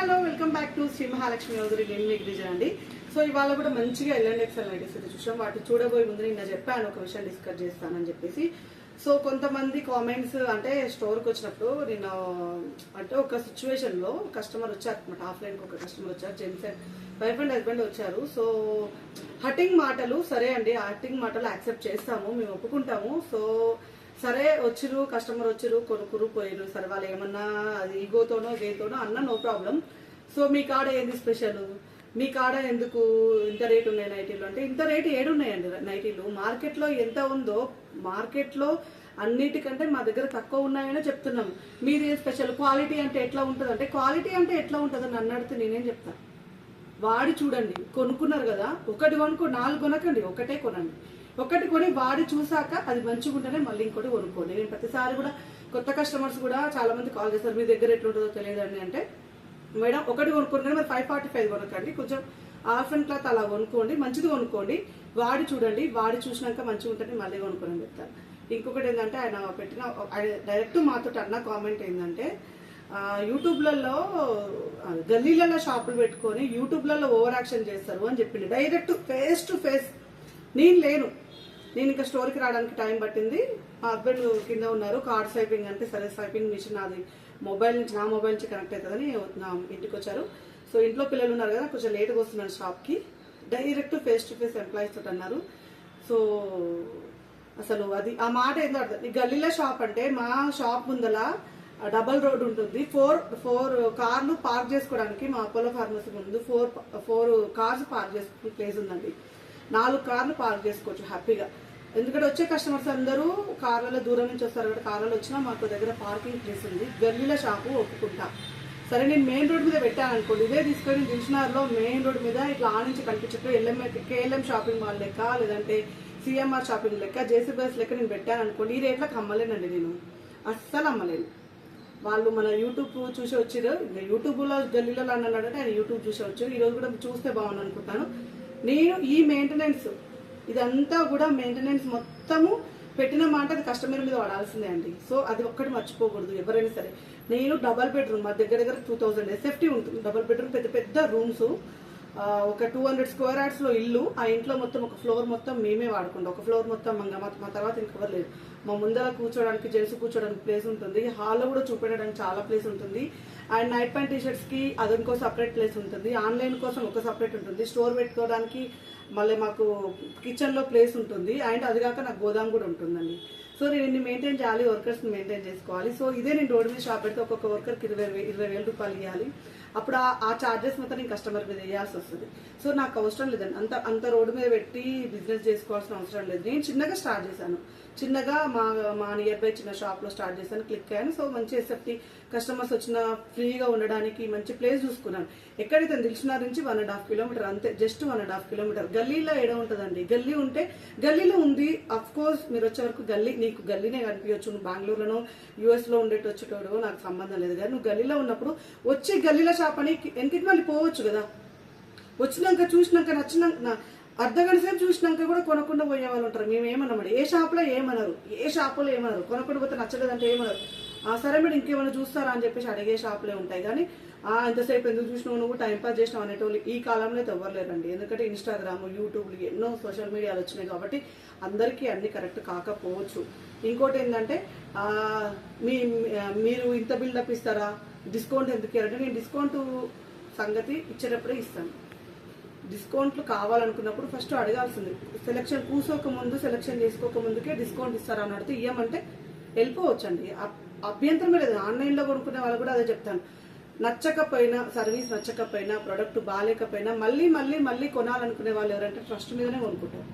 Hello welcome back to Shri Mahalakshmi Chowdary నేను మీకు గిరిజ అండి. సో ఇవాళ కూడా మంచిగా ఎల్ఎండ్ ఎక్సెల్ నైటీస్ అయితే చూసాం వాటి చూడబోయే ముందు నిన్న చెప్పాను ఒక విషయం డిస్కస్ చేస్తానని చెప్పేసి. సో కొంతమంది కామెంట్స్ అంటే స్టోర్కి వచ్చినప్పుడు నేను అంటే ఒక సిచ్యువేషన్లో కస్టమర్ వచ్చారు అనమాట ఆఫ్లైన్కి ఒక కస్టమర్ వచ్చారు. జెంట్స్ వైఫ్ అండ్ హస్బెండ్ వచ్చారు. సో హటింగ్ మాటలు సరే అండి. హటింగ్ మాటలు యాక్సెప్ట్ చేస్తాము. మేము ఒప్పుకుంటాము. సో సరే వచ్చిరు కస్టమర్ వచ్చిరు కొనుక్కురు పోయిరు. సరే వాళ్ళు ఏమన్నా అది ఈగోతోనో గేతోనో అన్న నో ప్రాబ్లం. సో మీ కాడ ఏంది స్పెషల్? మీ కాడ ఎందుకు ఇంత రేటు ఉన్నాయి నైటీలు? అంటే ఇంత రేటు ఏడున్నాయండి నైటీలు. మార్కెట్లో ఎంత ఉందో మార్కెట్లో అన్నిటికంటే మా దగ్గర తక్కువ ఉన్నాయని చెప్తున్నాం. మీది స్పెషల్ క్వాలిటీ అంటే ఎట్లా ఉంటుంది? అంటే క్వాలిటీ అంటే ఎట్లా ఉంటుంది అని నన్ను నేనేం చెప్తాను వాడి చూడండి కొనుక్కున్నారు కదా ఒకటి కొనుక్కో నాలుగు కొనకండి ఒకటే కొనండి. ఒకటి కొని వాడి చూసాక అది మంచిగా ఉంటేనే మళ్ళీ ఇంకోటి కొనుక్కోండి. నేను ప్రతిసారి కూడా కొత్త కస్టమర్స్ కూడా చాలా మంది కాల్ చేస్తారు మీ దగ్గర ఎట్లుంటుందో తెలియదండి అంటే మేడం ఒకటి కొనుక్కోండి మరి ఫైవ్ ఫార్టీ ఫైవ్ కొనకండి. కొంచెం హాఫ్ అండ్ క్లాత్ అలా కొనుక్కోండి మంచిది కొనుక్కోండి. వాడి చూడండి వాడి చూసినాక మంచిగా ఉంటుంది మళ్ళీ కొనుక్కోని చెప్తాను చెప్తారు. ఇంకొకటి ఏంటంటే ఆయన పెట్టిన డైరెక్ట్ మాతో అన్న కామెంట్ ఏంటంటే యూట్యూబ్లలో గల్లీలలో షాపులు పెట్టుకొని యూట్యూబ్లలో ఓవర్ యాక్షన్ చేస్తారు అని చెప్పింది డైరెక్ట్ ఫేస్ టు ఫేస్ నేను లేను. నేను ఇంకా స్టోర్కి రావడానికి టైం పట్టింది. మా హస్బెండ్ కింద ఉన్నారు. కార్డ్ స్వైపింగ్ అంటే సరే స్వైపింగ్ మిషన్ అది మొబైల్ నుంచి నా మొబైల్ నుంచి కనెక్ట్ అవుతుందని ఇంటికి వచ్చారు. సో ఇంట్లో పిల్లలు ఉన్నారు కదా కొంచెం లేట్గా వస్తున్నాను షాప్కి direct face to face employees తోటి అన్నారు. సో అసలు అది ఆ మాట ఏందో అర్థం ఈ గల్లీలో షాప్ అంటే మా షాప్ ముందల డబల్ రోడ్ ఉంటుంది. ఫోర్ ఫోర్ కార్లు పార్క్ చేసుకోవడానికి మా అపోలో ఫార్మసీ ముందు ఫోర్ ఫోర్ కార్స్ పార్క్ చేసుకునే ప్లేస్ ఉందండి. నాలుగు కార్లు పార్క్ చేసుకోవచ్చు హ్యాపీగా. ఎందుకంటే వచ్చే కస్టమర్స్ అందరూ కార్లలో దూరం నుంచి వస్తారు కాబట్టి కార్లలో వచ్చినా మాకు దగ్గర పార్కింగ్ ప్లేస్ ఉంది. గల్లీల షాపు ఒప్పుకుంటా. సరే నేను మెయిన్ రోడ్ మీద పెట్టాను అనుకోండి ఇదే తీసుకొని దిల్షనార్లో మెయిన్ రోడ్ మీద ఇట్లా ఆ నుంచి కనిపించట్టు ఎల్ఎం కేఎల్ఎం షాపింగ్ మాల్ లెక్క లేదంటే సిఎంఆర్ షాపింగ్ లెక్క జేసీబీఎస్ లెక్క నేను పెట్టాను అనుకోండి ఈ రేట్లకు అమ్మలేనండి నేను. అస్సలు అమ్మలేను. వాళ్ళు మన యూట్యూబ్ చూసి వచ్చిరు ఇంకా యూట్యూబ్లో గల్లీలో అన్నాడంటే ఆయన యూట్యూబ్ చూసి వచ్చారు. ఈ రోజు కూడా చూస్తే బాగుంది అనుకుంటాను నేను ఈ మెయింటెనెన్స్ ఇదంతా కూడా మెయింటెనెన్స్ మొత్తము పెట్టిన మాట అది కస్టమర్ మీద వాడాల్సిందే అండి. సో అది ఒక్కటి మర్చిపోకూడదు ఎవరైనా సరే. నేను డబల్ బెడ్రూమ్ మా దగ్గర దగ్గర టూ థౌసండ్ సేఫ్టీ ఉంటుంది. డబల్ బెడ్రూమ్ పెద్ద పెద్ద రూమ్స్ ఒక టూ హండ్రెడ్ స్క్వేర్ యార్డ్స్లో ఇల్లు ఆ ఇంట్లో మొత్తం ఒక ఫ్లోర్ మొత్తం మేమే వాడుకుంటాం. ఒక ఫ్లోర్ మొత్తం మంగ మా తర్వాత ఇంకెవరు లేదు మా ముందర కూర్చోడానికి జెంట్స్ కూర్చోడానికి ప్లేస్ ఉంటుంది. హాల్లో కూడా చూపెట్టడానికి చాలా ప్లేస్ ఉంటుంది. అండ్ నైట్ ప్యాంట్ టీషర్ట్స్కి అదొక సపరేట్ ప్లేస్ ఉంటుంది. ఆన్లైన్ కోసం ఒక సపరేట్ ఉంటుంది. స్టోర్ పెట్టుకోవడానికి మళ్ళీ మాకు కిచెన్లో ప్లేస్ ఉంటుంది. అండ్ అది కాక నాకు గోదాం కూడా ఉంటుందండి. సో నేను మెయింటైన్ చేయాలి వర్కర్స్ని మెయింటైన్ చేసుకోవాలి. సో ఇదే నేను రోడ్డు మీద షాప్ పెడితే ఒక్కొక్క వర్కర్కి ఇరవై ఇరవై వేల రూపాయలు ఇవ్వాలి అప్పుడు ఆ- చార్జెస్ మొత్తం నేను కస్టమర్ మీద వేయాల్సి వస్తుంది. సో నాకు అవసరం లేదండి. అంత అంత రోడ్డు మీద పెట్టి బిజినెస్ చేసుకోవాల్సిన అవసరం లేదు. నేను చిన్నగా స్టార్ట్ చేశాను. చిన్నగా మా మా నియర్ బై చిన్న షాప్లో స్టార్ట్ చేశాను క్లిక్ అయ్యాను. సో మంచి ఎస్ఎఫ్టీ కస్టమర్స్ వచ్చిన ఫ్రీగా ఉండడానికి మంచి ప్లేస్ చూసుకున్నాను. ఎక్కడైతే దిల్చునార్ నుంచి వన్ అండ్ హాఫ్ కిలోమీటర్ అంతే just one and half kilometer గల్లీలో ఏడ ఉంటుందండి. గల్లీ ఉంటే గల్లీలో ఉంది. అఫ్ కోర్స్ మీరు వచ్చే వరకు గల్లీ నీకు గల్లీనే కనిపించచ్చు. నువ్వు బెంగళూరులోనో యూఎస్లో ఉండేటి వచ్చేటోడు నాకు సంబంధం లేదు. కానీ నువ్వు గల్లీలో ఉన్నప్పుడు వచ్చి గల్లీలో షాప్ అని వెనక్కి మళ్ళీ పోవచ్చు కదా? వచ్చినాక చూసినాక నచ్చినాక నా- అర్ధగంట సేపు చూసినాక కూడా కొనకుండా పోయే వాళ్ళు ఉంటారు. మేము ఏమన్నామండి ఏ షాప్లో ఏమన్నారు? ఏ షాపులో ఏమన్నారు? కొనకుండా పోతే నచ్చలేదంటే ఏమన్నారు? ఆ సరే మీరు ఇంకేమైనా చూస్తారా అని చెప్పేసి అడిగే షాపులే ఉంటాయి. కానీ ఆ ఎంతసేపు ఎందుకు చూసినావు నువ్వు? టైంపాస్ చేసినావు అనేటోళ్ళు ఈ కాలంలో అయితే ఎవ్వరలేరండి ఎందుకంటే ఇన్స్టాగ్రామ్ యూట్యూబ్లు ఎన్నో సోషల్ మీడియాలు వచ్చినాయి కాబట్టి అందరికీ అన్ని కరెక్ట్ కాకపోవచ్చు. ఇంకోటి ఏంటంటే మీ మీరు ఇంత బిల్డప్ ఇస్తారా? డిస్కౌంట్ ఎందుకు ఇవ్వాలంటే నేను డిస్కౌంట్ సంగతి ఇచ్చేటప్పుడే ఇస్తాను. డిస్కౌంట్లు కావాలనుకున్నప్పుడు ఫస్ట్ అడగాల్సింది. సెలక్షన్ కూసోక ముందు సెలక్షన్ చేసుకోక ముందుకే డిస్కౌంట్ ఇస్తారా అని అడిగితే ఇవ్వమంటే వెళ్ళిపోవచ్చండి. అభ్యంతరమే లేదు. ఆన్లైన్లో కొనుక్కునే వాళ్ళు కూడా అదే చెప్తాను నచ్చకపోయినా సర్వీస్ నచ్చకపోయినా ప్రొడక్ట్ బాగాలేకపోయినా మళ్ళీ మళ్ళీ మళ్ళీ కొనాలనుకునే వాళ్ళు ఎవరంటే ట్రస్ట్ మీదనే కొనుక్కుంటారు.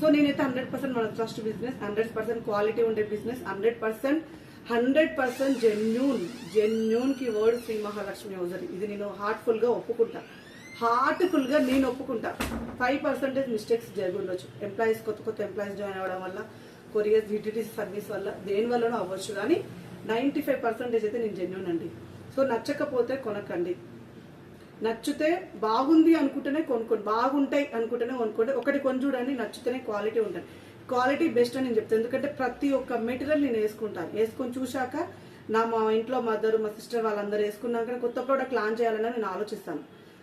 సో నేనైతే హండ్రెడ్ పర్సెంట్ మన trust business hundred percent quality ఉండే business hundred percent hundred percent genuine జెన్యూన్కి word Shri Mahalakshmi hosiery ఇది నేను హార్ట్ఫుల్గా ఒప్పుకుంటా. హార్ట్ఫుల్గా నేను ఒప్పుకుంటా. ఫైవ్ పర్సెంటేజ్ మిస్టేక్స్ జరుగుండొచ్చు. ఎంప్లాయీస్ కొత్త కొత్త ఎంప్లాయీస్ జాయిన్ అవ్వడం వల్ల కొరియర్ జిటిటీ సర్వీస్ వల్ల దేని వల్లనో అవ్వచ్చు కానీ నైంటీ ఫైవ్ పర్సెంటేజ్ అయితే నేను జెన్యూన్ అండి. సో నచ్చకపోతే కొనకండి. నచ్చితే బాగుంది అనుకుంటేనే కొనుక్కోండి. బాగుంటాయి అనుకుంటేనే కొనుక్కోండి. ఒకటి కొని చూడండి నచ్చితేనే క్వాలిటీ ఉంటుంది. క్వాలిటీ బెస్ట్ అని నేను చెప్తాను. ఎందుకంటే ప్రతి ఒక్క మెటీరియల్ నేను వేసుకుంటాను. వేసుకొని చూశాక నా మా ఇంట్లో మదర్ మా సిస్టర్ వాళ్ళందరూ వేసుకున్నాక కొత్త ప్రోడక్ట్ లాంచ్ చేయాలని నేను ఆలోచిస్తాను.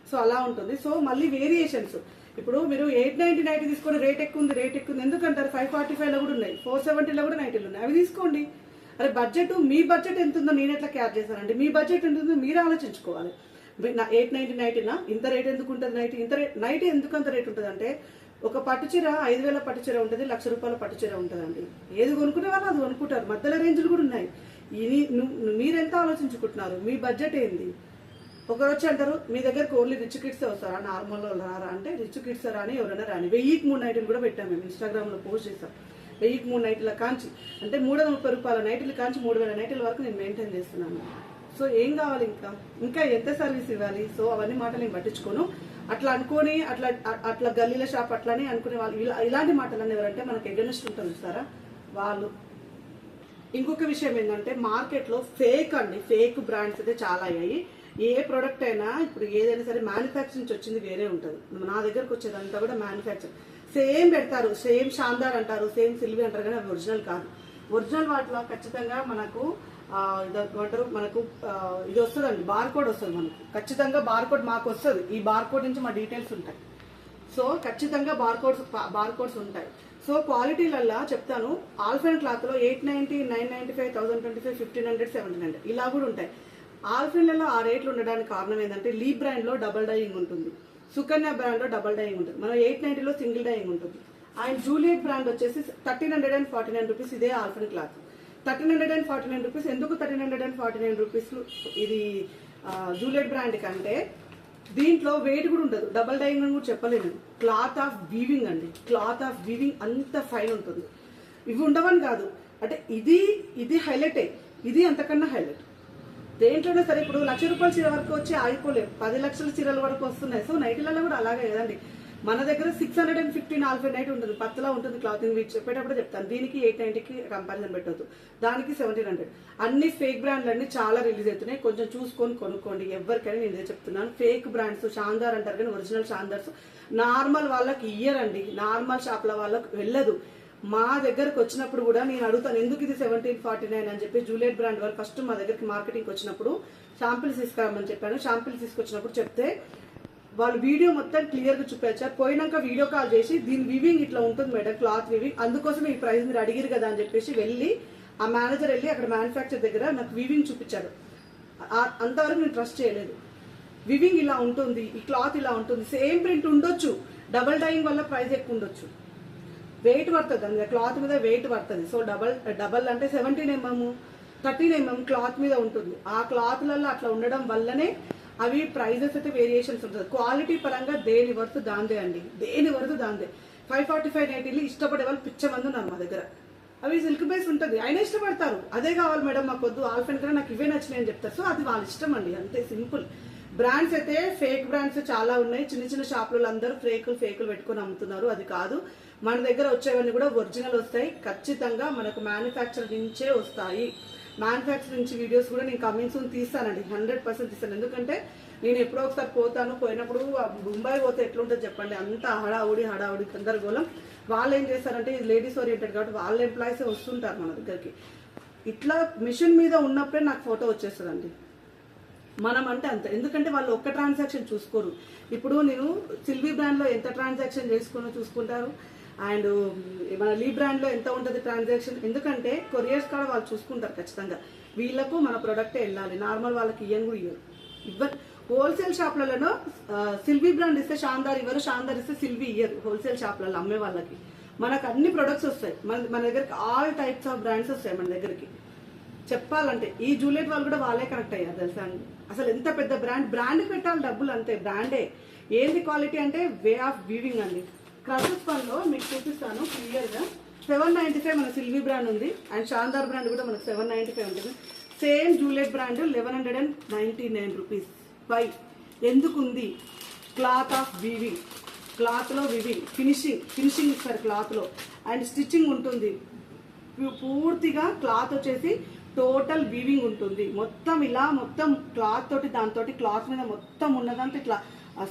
సో అలా ఉంటుంది. సో మళ్ళీ వేరియేషన్స్ ఇప్పుడు మీరు ఎయిట్ నైన్టీ నైన్టీ తీసుకొని రేట్ ఎక్కువ ఉంది రేట్ ఎక్కువ ఉంది ఎందుకంటారు? ఫైవ్ ఫార్టీ ఫైవ్లో కూడా ఉన్నాయి. ఫోర్ సెవెంటీలో కూడా నైన్టీలు ఉన్నాయి. అవి తీసుకోండి. అరే బడ్జెట్ మీ బడ్జెట్ ఎంత ఉందో నేను ఎట్లా క్యార్ చేశానండి మీ బడ్జెట్ ఎంత ఉందో మీరు ఆలోచించుకోవాలి. ఎయిట్ నైన్టీ నైన్టీనా ఇంత రేట్ ఎందుకు ఉంటుంది? నైట్ ఇంత రేట్ నైట్ ఎందుకు అంత రేట్ ఉంటుంది అంటే ఒక పట్టు చీర ఐదు వేల పట్టు చీర ఉంటుంది లక్ష రూపాయల పట్టు చీర ఉంటుందండి. ఏది కొనుక్కునే వాళ్ళు అది కొనుక్కుంటారు. మధ్యలో రేంజ్లు కూడా ఉన్నాయి. ఇది మీరెంత ఆలోచించుకుంటున్నారు? మీ బడ్జెట్ ఏంది? ఒకరు వచ్చి అంటారు మీ దగ్గరకు ఓన్లీ రిచ్ కిడ్స్ వస్తారా? నార్మల్ రారా? అంటే రిచ్ కిడ్స్ రాని ఎవరైనా రాని. వెయ్యికి మూడు నైట్లు కూడా పెట్టాం మేము ఇన్స్టాగ్రామ్లో పోస్ట్ చేస్తాం వెయ్యికి మూడు నైట్ల కాంచి అంటే మూడు వందల ముప్పై రూపాయల నైట్లు కాంచి మూడు వేల నైట్ల వరకు నేను మెయింటైన్ చేస్తున్నాను. సో ఏం కావాలి ఇంకా? ఇంకా ఎంత సర్వీస్ ఇవ్వాలి? సో అవన్నీ మాటలు నేను పట్టించుకోను. అట్లా అనుకొని అట్లా అట్లా గల్లీల షాప్ అట్లానే అనుకునే వాళ్ళు ఇలా ఇలాంటి మాటలు ఎవరంటే మనకి ఎగనిస్ట్ ఉంటుంది చూస్తారా? వాళ్ళు. ఇంకొక విషయం ఏంటంటే మార్కెట్లో ఫేక్ అండి. ఫేక్ బ్రాండ్స్ అయితే చాలా అయ్యాయి. ఏ ప్రోడక్ట్ అయినా ఇప్పుడు ఏదైనా సరే మ్యానుఫ్యాక్చర్ నుంచి వచ్చింది వేరే ఉంటుంది. నా దగ్గరకు వచ్చేదంతా కూడా మ్యానుఫ్యాక్చర్ సేమ్ పెడతారు సేమ్ షాందార్ అంటారు సేమ్ సిల్వి అంటారు కానీ అవి ఒరిజినల్ కాదు. ఒరిజినల్ వాటిలో ఖచ్చితంగా మనకు ఏమంటారు? మనకు ఇది వస్తుందండి బార్కోడ్ వస్తుంది మనకు. ఖచ్చితంగా బార్కోడ్ మాకు వస్తుంది. ఈ బార్కోడ్ నుంచి మా డీటెయిల్స్ ఉంటాయి. సో ఖచ్చితంగా బార్కోడ్స్ బార్కోడ్స్ ఉంటాయి. సో క్వాలిటీలల్లా చెప్తాను. ఆల్ఫెన్ క్లాత్లో eight ninety nine ninety five thousand twenty five fifteen hundred seventeen hundred ఇలా కూడా ఉంటాయి. ఆల్ఫెన్లలో ఆ రేట్లు ఉండడానికి కారణం ఏంటంటే లీ బ్రాండ్లో డబల్ డైయింగ్ ఉంటుంది. సుకన్య బ్రాండ్లో డబల్ డైయింగ్ ఉంటుంది. మన ఎయిట్ నైన్టీలో సింగిల్ డైయింగ్ ఉంటుంది. అండ్ జూలియట్ బ్రాండ్ వచ్చేసి thirteen hundred and forty nine rupees ఇదే alpine cloth thirteen hundred and forty nine rupees. ఎందుకు thirteen hundred and forty nine rupees? ఇది జూలెట్ బ్రాండ్ కంటే దీంట్లో వెయిట్ కూడా ఉండదు. డబల్ డైయింగ్ అని కూడా చెప్పలేను. క్లాత్ ఆఫ్ వీవింగ్ అండి. క్లాత్ ఆఫ్ వీవింగ్ అంత ఫైన్ ఉంటుంది. ఇవి ఉండవని కాదు. అంటే ఇది ఇది హైలైటే ఇది అంతకన్నా హైలైట్ దేంట్లోనే సరే ఇప్పుడు లక్ష రూపాయల చీర వరకు వచ్చి ఆగిపోలేవు పది లక్షల చీరల వరకు వస్తున్నాయి. సో నైట్లలో కూడా అలాగే కదండి. మన దగ్గర సిక్స్ హండ్రెడ్ అండ్ ఫిఫ్టీన్ ఆల్ఫై నైట్ ఉంటుంది. పత్తులా ఉంటుంది క్లాతింగ్ మీకు చెప్పేటప్పుడు చెప్తాను. దీనికి ఎయిట్ నైన్టీకి కంపారిజన్ పెట్టొద్దు. దానికి సెవెంటీన్ హండ్రెడ్ అన్ని ఫేక్ బ్రాండ్లు అన్ని చాలా రిలీజ్ అవుతున్నాయి. కొంచెం చూసుకొని కొనుక్కోండి. ఎవరికైనా నేను ఇదే చెప్తున్నాను. ఫేక్ బ్రాండ్స్ షాందార్ అంటారు కానీ ఒరిజినల్ షాందార్స్. నార్మల్ వాళ్ళకి ఇయ్యరండి. నార్మల్ షాప్ల వాళ్ళకి వెళ్ళదు. మా దగ్గరకు వచ్చినప్పుడు కూడా నేను అడుగుతాను ఎందుకు ఇది సెవెంటీన్ ఫార్టీ నైన్ అని చెప్పి జూలియట్ బ్రాండ్ వాళ్ళు ఫస్ట్ మా దగ్గరికి మార్కెటింగ్ వచ్చినప్పుడు షాంపిల్స్ తీసుకురామని చెప్పాను. షాంపిల్స్ తీసుకొచ్చినప్పుడు చెప్తే వాళ్ళు వీడియో మొత్తం క్లియర్గా చూపించారు. పోయినాక వీడియో కాల్ చేసి దీని వివింగ్ ఇట్లా ఉంటుంది మేడం క్లాత్ వివింగ్ అందుకోసం ఈ ప్రైస్ మీరు అడిగిరు కదా అని చెప్పేసి వెళ్ళి ఆ మేనేజర్ వెళ్ళి అక్కడ మ్యానుఫ్యాక్చర్ దగ్గర నాకు వివింగ్ చూపించాడు అంతవరకు నేను ట్రస్ట్ చేయలేదు. వివింగ్ ఇలా ఉంటుంది ఈ క్లాత్ ఇలా ఉంటుంది. సేమ్ ప్రింట్ ఉండొచ్చు. డబల్ డైయింగ్ వల్ల ప్రైస్ ఎక్కువ ఉండొచ్చు. వెయిట్ పడుతుంది అందులో క్లాత్ మీద వెయిట్ పడుతుంది. సో డబల్ డబల్ అంటే seventeen MM thirteen MM cloth మీద ఉంటుంది. ఆ క్లాత్లలో అట్లా ఉండడం వల్లనే అవి ప్రైజెస్ అయితే వేరియేషన్స్ ఉంటుంది క్వాలిటీ పరంగా దేని వర్త్ దాందే అండి. దేని వరకు దాందే. ఫైవ్ ఫార్టీ ఫైవ్ నైన్టీలు ఇష్టపడే వాళ్ళు పిచ్చమంది ఉన్నారు మా దగ్గర. అవి సిల్క్ బేస్ ఉంటుంది. ఆయన ఇష్టపడతారు. అదే కావాలి మేడం మాకు వద్దు. ఆల్ఫెన్ కన్నా నాకు ఇవే నచ్చినాయి అని చెప్తారు. సో అది వాళ్ళ ఇష్టం అండి. అంతే సింపుల్. బ్రాండ్స్ అయితే ఫేక్ బ్రాండ్స్ చాలా ఉన్నాయి. చిన్న చిన్న షాపులలో అందరూ ఫేకులు ఫేకులు పెట్టుకొని అమ్ముతున్నారు. అది కాదు. మన దగ్గర వచ్చేవన్నీ కూడా ఒరిజినల్ వస్తాయి. ఖచ్చితంగా మనకు మ్యానుఫ్యాక్చర్ నుంచే వస్తాయి. మ్యానుఫ్యాక్చర్ నుంచి వీడియోస్ కూడా నేను కమింగ్ సూన్ తీస్తానండి. హండ్రెడ్ పర్సెంట్ తీస్తాను. ఎందుకంటే నేను ఎప్పుడో ఒకసారి పోతాను పోయినప్పుడు ముంబై పోతే ఎట్లుంటుంది చెప్పండి? అంత హడావుడి హడావుడి గందరగోళం. వాళ్ళు ఏం చేస్తారంటే ఇది లేడీస్ ఓరియంటెడ్ కాబట్టి వాళ్ళ ఎంప్లాయీసే వస్తుంటారు మన దగ్గరికి. ఇట్లా మిషన్ మీద ఉన్నప్పుడే నాకు ఫోటో వచ్చేస్తుందండి. మనం అంటే అంత. ఎందుకంటే వాళ్ళు ఒక్క ట్రాన్సాక్షన్ చూసుకోరు. ఇప్పుడు నేను సిల్వీ బ్రాండ్లో ఎంత ట్రాన్సాక్షన్ చేసుకున్నా చూసుకుంటారు? అండ్ మన లీ బ్రాండ్లో ఎంత ఉంటుంది ట్రాన్సాక్షన్? ఎందుకంటే కొరియర్స్ కూడా వాళ్ళు చూసుకుంటారు ఖచ్చితంగా. వీళ్ళకు మన ప్రొడక్ట్ వెళ్ళాలి. నార్మల్ వాళ్ళకి ఇయ్యను కూడా ఇవ్వరు ఇవ్వరు హోల్సేల్ షాప్లలో సిల్వీ బ్రాండ్ ఇస్తే షాందార్ ఇవ్వరు షాందార్ ఇస్తే సిల్వీ ఇయ్యరు హోల్సేల్ షాప్లలో అమ్మే వాళ్ళకి. మనకు అన్ని ప్రొడక్ట్స్ వస్తాయి. మన మన దగ్గరికి ఆల్ టైప్స్ ఆఫ్ బ్రాండ్స్ వస్తాయి మన దగ్గరికి. చెప్పాలంటే ఈ జూలియట్ వాళ్ళు కూడా వాళ్ళే కనెక్ట్ అయ్యారు తెలుసా అండి? అసలు ఎంత పెద్ద బ్రాండ్? బ్రాండ్ పెట్టాలి డబ్బులు అంతే. బ్రాండే. ఏంది క్వాలిటీ అంటే వే ఆఫ్ వీవింగ్ అండి. క్రసెస్లో మీకు చూపిస్తాను క్లియర్గా. సెవెన్ నైంటీ ఫైవ్ మన సిల్వీ బ్రాండ్ ఉంది. అండ్ షాందార్ బ్రాండ్ కూడా మనకు సెవెన్ నైంటీ ఫైవ్ ఉంటుంది. Same Juliet brand eleven hundred and ninety nine rupees. By ఎందుకు ఉంది క్లాత్ ఆఫ్ వీవింగ్ క్లాత్లో వివింగ్ ఫినిషింగ్. ఫినిషింగ్ ఇస్తారు క్లాత్లో. అండ్ స్టిచ్చింగ్ ఉంటుంది. పూర్తిగా క్లాత్ వచ్చేసి టోటల్ వీవింగ్ ఉంటుంది. మొత్తం ఇలా మొత్తం క్లాత్ తోటి దాంతో క్లాత్ మీద మొత్తం ఉన్నదంతా ఇట్లా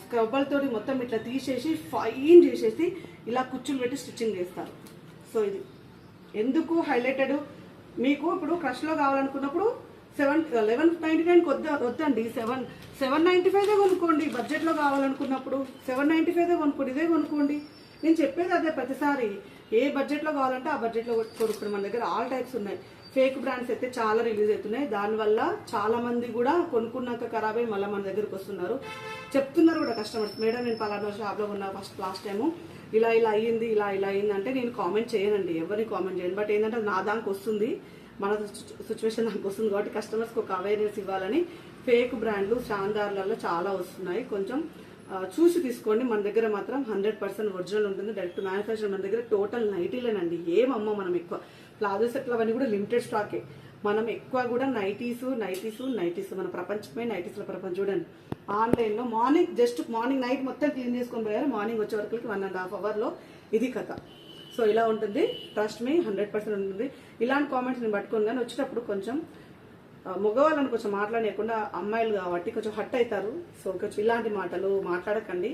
స్క్రబ్బల్ తోటి మొత్తం ఇట్లా తీసేసి ఫైన్ చేసేసి ఇలా కుచ్చులు పెట్టి స్టిచ్చింగ్ చేస్తారు. సో ఇది ఎందుకు హైలైటెడ్? మీకు ఇప్పుడు క్రష్లో కావాలనుకున్నప్పుడు సెవెన్ లెవెన్ నైంటీ నైన్ వద్ద వద్దండి. సెవెన్ సెవెన్ నైంటీ ఫైవ్ కొనుక్కోండి. బడ్జెట్లో కావాలనుకున్నప్పుడు సెవెన్ నైన్టీ ఫైవ్ కొనుక్కోండి. ఇదే కొనుక్కోండి. నేను చెప్పేది అదే ప్రతిసారి. ఏ బడ్జెట్లో కావాలంటే ఆ బడ్జెట్లో కొనుక్కోండి. మన దగ్గర ఆల్ టైప్స్ ఉన్నాయి. ఫేక్ బ్రాండ్స్ అయితే చాలా రిలీజ్ అవుతున్నాయి. దానివల్ల చాలా మంది కూడా కొనుక్కున్నాక ఖరాబ్ అయ్యి మళ్ళీ మన దగ్గరకు వస్తున్నారు. చెప్తున్నారు కూడా కస్టమర్స్ మేడం నేను పలానా షాప్లో ఉన్నా ఫస్ట్ లాస్ట్ టైము ఇలా ఇలా అయ్యింది ఇలా ఇలా అయ్యింది అంటే నేను కామెంట్ చేయనండి. ఎవరిని కామెంట్ చేయను. బట్ ఏంటంటే నా దానికి వస్తుంది. మన సిచ్యువేషన్ దానికి వస్తుంది కాబట్టి కస్టమర్స్కి ఒక అవేర్నెస్ ఇవ్వాలని ఫేక్ బ్రాండ్లు షాందార్లలో చాలా వస్తున్నాయి. కొంచెం చూసి తీసుకోండి. మన దగ్గర మాత్రం హండ్రెడ్ పర్సెంట్ ఒరిజినల్ ఉంటుంది. డైరెక్ట్ మ్యానుఫ్యాక్చర్ మన దగ్గర టోటల్ నైటీలేనండి ఏమమ్మో మనం ఎక్కువ. ప్లాజో సెట్లు అవన్నీ కూడా లిమిటెడ్ స్టాకే. మనం ఎక్కువ కూడా నైటీస్ నైటీస్ నైటీస్. మన ప్రపంచమే నైటీస్ల ప్రపంచం. చూడండి. ఆన్లైన్లో మార్నింగ్ జస్ట్ మార్నింగ్ నైట్ మొత్తం క్లీన్ చేసుకొని పోయారు. మార్నింగ్ వచ్చే వరకు వన్ అండ్ హాఫ్ అవర్లో ఇది కథ. సో ఇలా ఉంటుంది. ట్రస్ట్ మీ హండ్రెడ్ పర్సెంట్ ఉంటుంది. ఇలాంటి కామెంట్స్ నేను పట్టుకొని కానీ వచ్చేటప్పుడు కొంచెం మగవాళ్ళని కొంచెం మాట్లాడేయకుండా అమ్మాయిలు కాబట్టి కొంచెం హట్ అవుతారు. సో కొంచెం ఇలాంటి మాటలు మాట్లాడకండి.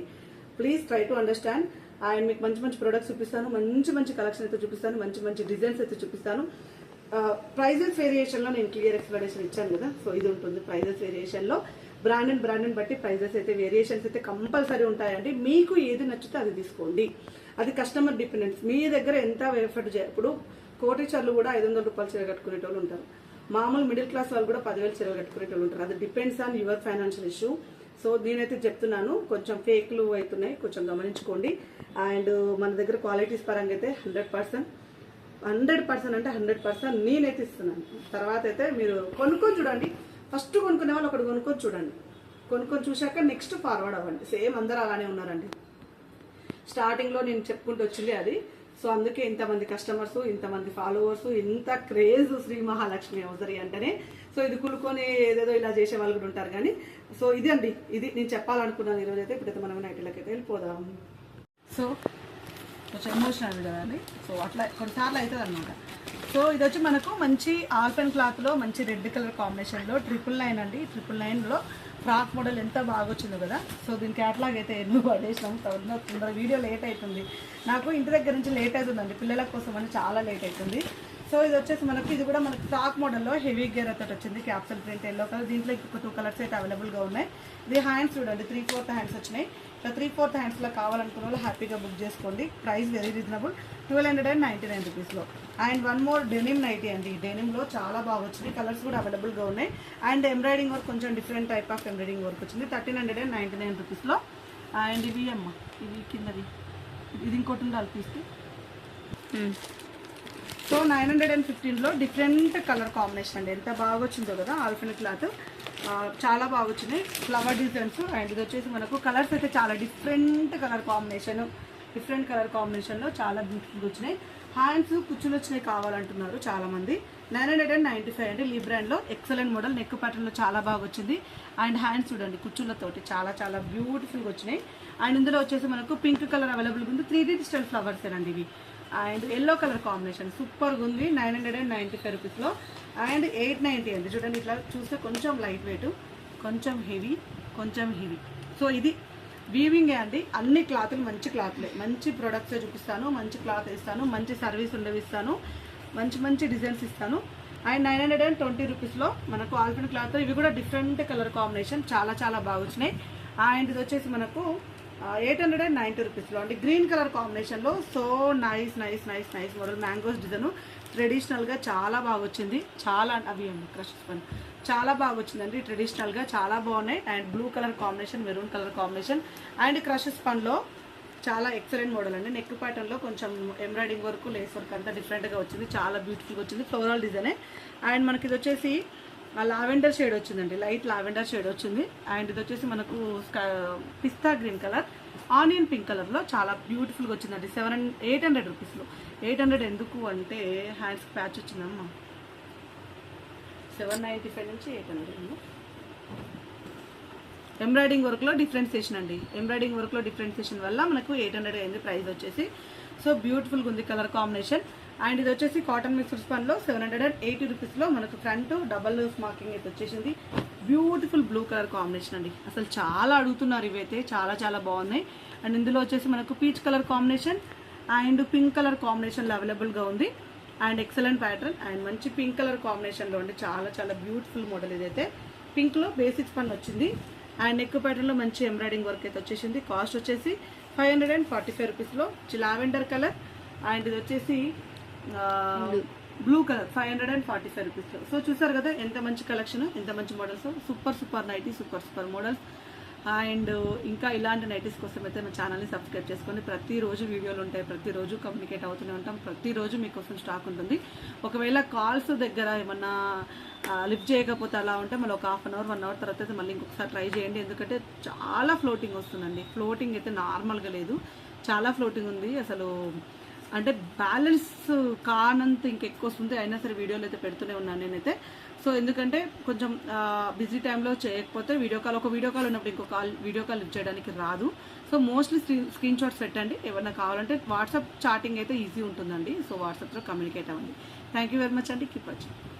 Please try to understand and మీకు మంచి మంచి ప్రొడక్ట్స్ చూపిస్తాను. మంచి మంచి కలెక్షన్ అయితే చూపిస్తాను. మంచి మంచి డిజైన్స్ అయితే చూపిస్తాను. Uh, ప్రైజెస్ వేరియేషన్లో నేను క్లియర్ ఎక్స్ప్లెనేషన్ ఇచ్చాను కదా. సో ఇది ఉంటుంది ప్రైజెస్ వేరియేషన్లో బ్రాండ్ అండ్ బ్రాండ్ బట్టి ప్రైజెస్ అయితే వేరియేషన్స్ అయితే కంపల్సరీ ఉంటాయండి. మీకు ఏది నచ్చితే అది తీసుకోండి. అది కస్టమర్ డిపెండెన్స్ మీ దగ్గర ఎంత ఎఫర్ట్ చే ఇప్పుడు కోటీచర్లు కూడా ఐదు వందల రూపాయలు చీర కట్టుకునే వాళ్ళు ఉంటారు. మామూలు మిడిల్ క్లాస్ వాళ్ళు కూడా పదివేలు చీరలు కట్టుకునే వాళ్ళు ఉంటారు. అది depends on your financial issue so నేనైతే చెప్తున్నాను. కొంచెం ఫేక్లు అవుతున్నాయి కొంచెం గమనించుకోండి. అండ్ మన దగ్గర క్వాలిటీస్ పరంగా అయితే హండ్రెడ్ పర్సెంట్. హండ్రెడ్ పర్సెంట్ అంటే హండ్రెడ్ పర్సెంట్ నేనైతే ఇస్తున్నాను. తర్వాత అయితే మీరు కొనుక్కొని చూడండి. ఫస్ట్ కొనుక్కునే వాళ్ళు ఒకటి కొనుక్కొని చూడండి. కొనుక్కొని చూశాక నెక్స్ట్ ఫార్వర్డ్ అవ్వండి. సేమ్ అందరూ అలానే ఉన్నారండి. స్టార్టింగ్లో నేను చెప్పుకుంటూ వచ్చింది అది. సో అందుకే ఇంతమంది కస్టమర్స్ ఇంతమంది ఫాలోవర్స్ ఇంత క్రేజ్ శ్రీ మహాలక్ష్మి అవసరి అంటేనే సో ఇది కులుకొని ఏదేదో ఇలా చేసే వాళ్ళు కూడా ఉంటారు కానీ సో ఇది అండి ఇది నేను చెప్పాలనుకున్నాను ఈరోజు అయితే ఇప్పుడైతే మనం నైట్లకి అయితే వెళ్ళిపోదాం. సో కొంచెం ఎమోషనల్ కదా అండి. సో అట్లా కొన్నిసార్లు అవుతుంది అనమాట సో ఇది వచ్చి మనకు మంచి ఆల్పెన్ క్లాత్లో మంచి రెడ్ కలర్ కాంబినేషన్లో ట్రిపుల్ నైన్ అండి. ట్రిపుల్ నైన్లో ఫ్రాక్ మోడల్ ఎంత బాగా వచ్చిందో కదా. సో దీని క్యాట్లాగ్ అయితే ఎన్నో పడేసినాం. తొందర తొందర వీడియో లేట్ అవుతుంది. నాకు ఇంటి దగ్గర నుంచి లేట్ అవుతుందండి. పిల్లల కోసం అని చాలా లేట్ అవుతుంది. సో ఇది వచ్చేసి మనకి ఇది కూడా మనకి ఫ్రాక్ మోడల్లో హెవీ గేర్ అయితే వచ్చింది. క్యాప్సల్ ప్రింట్ ఎల్లో కలర్ దీంట్లో ఇంకొక టూ కలర్స్ అయితే అవైలబుల్గా ఉన్నాయి. ఇది హ్యాండ్స్ చూడండి త్రీ ఫోర్త్ హ్యాండ్స్ వచ్చినాయి. ఇట్లా త్రీ ఫోర్త్ హ్యాండ్స్లో కావాలనుకున్న వాళ్ళు హ్యాపీగా బుక్ చేసుకోండి. Price very reasonable twelve hundred and ninety nine రూపీస్లో and one more denim nighty అండి డెనిమ్లో చాలా బాగా వచ్చింది. కలర్స్ కూడా అవైలబుల్గా ఉన్నాయి. అండ్ ఎంబ్రాయిడింగ్ వర్క్ కొంచెం different type of embroidering work వచ్చింది. Thirteen hundred and ninety nine రూపీస్లో అండ్ ఇవి అమ్మ ఇవి కిందది ఇది ఇంకోటి ఉండాలి సో నైన్ హండ్రెడ్ అండ్ ఫిఫ్టీన్లో డిఫరెంట్ కలర్ కాంబినేషన్ అండి. ఎంత బాగా వచ్చిందో కదా ఆల్ఫిన్ క్లాత్. చాలా బాగా వచ్చినాయి ఫ్లవర్ డిజైన్స్ అండ్ ఇది వచ్చేసి మనకు కలర్స్ అయితే చాలా different colour combination different colour కాంబినేషన్లో చాలా బ్యూటిఫుల్ వచ్చినాయి. హ్యాండ్స్ కుచ్చులు వచ్చినాయి కావాలంటున్నారు చాలామంది. Nine hundred and ninety five అండి లీ. బ్రాండ్లో ఎక్సలెంట్ మోడల్ నెక్ ప్యాటర్న్లో చాలా బాగా వచ్చింది అండ్ హ్యాండ్స్ చూడండి కుచ్చులతోటి చాలా చాలా బ్యూటిఫుల్గా వచ్చినాయి. అండ్ ఇందులో వచ్చేసి మనకు పింక్ కలర్ అవైలబుల్గా ఉంది. త్రీ డీ డిజిటల్ ఫ్లవర్స్ అండి ఇవి. అండ్ ఎల్లో కలర్ కాంబినేషన్ సూపర్గా ఉంది. Nine hundred and ninety five రూపీస్లో అండ్ ఎయిట్ నైంటీ అండి. చూడండి ఇట్లా చూస్తే కొంచెం లైట్ వెయిట్ కొంచెం హెవీ కొంచెం హెవీ. సో ఇది వీవింగే అండి. అన్ని క్లాత్లు మంచి క్లాత్లే. మంచి ప్రొడక్ట్స్ చూపిస్తాను మంచి క్లాత్ ఇస్తాను మంచి సర్వీస్ ఉండవిస్తాను మంచి మంచి డిజైన్స్ ఇస్తాను. And nine hundred and twenty రూపీస్లో మనకు ఆల్పిన్ క్లాత్ ఇవి కూడా డిఫరెంట్ కలర్ కాంబినేషన్ చాలా చాలా బాగా వచ్చినాయి. అండ్ ఇది వచ్చేసి మనకు ఎయిట్ హండ్రెడ్ అండ్ నైంటీ రూపీస్లో అండి గ్రీన్ కలర్ కాంబినేషన్లో so nice nice nice nice model mangoes design ట్రెడిషనల్గా చాలా బాగా వచ్చింది. చాలా అవి అండి క్రష్ పని చాలా బాగా వచ్చిందండి. ట్రెడిషనల్గా చాలా బాగున్నాయి. And blue colour combination maroon colour combination and crushes పన్లో చాలా ఎక్సలెంట్ మోడల్ అండి. నెక్ ప్యాటర్న్లో కొంచెం ఎంబ్రాయిడింగ్ వర్క్ లేస్ వర్క్ అంతా డిఫరెంట్గా వచ్చింది. చాలా బ్యూటిఫుల్గా వచ్చింది. ఫ్లోరల్ డిజైనే అండ్ మనకి ఇది వచ్చేసి లావెండర్ షేడ్ వచ్చిందండి లైట్ లావెండర్ షేడ్ వచ్చింది. అండ్ ఇది వచ్చేసి మనకు pista green colour. Onion pink కలర్లో చాలా బ్యూటిఫుల్గా వచ్చిందండి సెవెన్ హండ్రెడ్ ఎయిట్ హండ్రెడ్ రూపీస్లో. ఎయిట్ హండ్రెడ్ ఎందుకు అంటే హ్యాండ్స్ ప్యాచ్ వచ్చిందమ్మా. సెవెన్ నైంటీ ఫైవ్ నుంచి ఎయిట్ హండ్రెడ్ ఎంబ్రాయిడింగ్ వర్క్లో డిఫరెన్సియేషన్ అండి. ఎంబ్రాయిడింగ్ వర్క్లో డిఫరెన్సియేషన్ వల్ల మనకు ఎయిట్ హండ్రెడ్ అయింది ప్రైస్ వచ్చేసి. సో బ్యూటిఫుల్గా ఉంది కలర్ కాంబినేషన్. అండ్ ఇది వచ్చేసి కాటన్ మిక్స్డ్ స్పన్లో సెవెన్ హండ్రెడ్ అండ్ ఎయిటీ రూపీస్లో మనకు ఫ్రంట్ డబల్ స్మాకింగ్ అయితే వచ్చేసింది. బ్యూటిఫుల్ బ్లూ కలర్ కాంబినేషన్ అండి. అసలు చాలా అడుగుతున్నారు ఇవైతే. చాలా చాలా బాగున్నాయి. అండ్ ఇందులో వచ్చేసి మనకు peach colour combination and pink colour కాంబినేషన్లో అవైలబుల్గా ఉంది. అండ్ ఎక్సలెంట్ ప్యాటర్న్ అండ్ మంచి పింక్ కలర్ కాంబినేషన్లో ఉండి చాలా చాలా బ్యూటిఫుల్ మోడల్ ఇదైతే. పింక్లో బేసిక్స్ పని వచ్చింది. అండ్ ఎక్కువ ప్యాటర్న్లో మంచి ఎంబ్రాయిడింగ్ వర్క్ అయితే వచ్చేసింది. కాస్ట్ వచ్చేసి five hundred and forty five రూపీస్లో లావెండర్ కలర్ అండ్ ఇది వచ్చేసి blue colour five hundred and forty five రూపీస్లో సో చూసారు కదా ఎంత మంచి కలెక్షన్ ఎంత మంచి models super super nighty super super models and ఇంకా ఇలాంటి నైటీస్ కోసం అయితే మా ఛానల్ని సబ్స్క్రైబ్ చేసుకొని ప్రతిరోజు వీడియోలు ఉంటాయి. ప్రతిరోజు కమ్యూనికేట్ అవుతూనే ఉంటాం. ప్రతిరోజు మీకోసం స్టాక్ ఉంటుంది. ఒకవేళ కాల్స్ దగ్గర ఏమన్నా లిఫ్ట్ చేయకపోతే అలా ఉంటే మళ్ళీ ఒక half an hour one hour తర్వాత అయితే మళ్ళీ ఇంకొకసారి ట్రై చేయండి. ఎందుకంటే చాలా ఫ్లోటింగ్ వస్తుందండి. ఫ్లోటింగ్ అయితే నార్మల్గా లేదు. చాలా ఫ్లోటింగ్ ఉంది. అసలు అంటే బ్యాలెన్స్ కానంత ఇంకెక్కువ వస్తుంది. అయినా సరే వీడియోలు అయితే పెడుతూనే ఉన్నాను నేనైతే. సో ఎందుకంటే కొంచెం బిజీ టైంలో చేయకపోతే వీడియో కాల్ ఒక వీడియో కాల్ ఉన్నప్పుడు ఇంకో కాల్ వీడియో కాల్ చేయడానికి రాదు. సో మోస్ట్లీ స్క్రీన్ షాట్స్ పెట్టండి. ఏమన్నా కావాలంటే వాట్సాప్ చాటింగ్ అయితే ఈజీ ఉంటుందండి. సో వాట్సాప్లో కమ్యూనికేట్ అవ్వండి. థ్యాంక్ యూ వెరీ మచ్ అండి. కీప్ వచ్చింది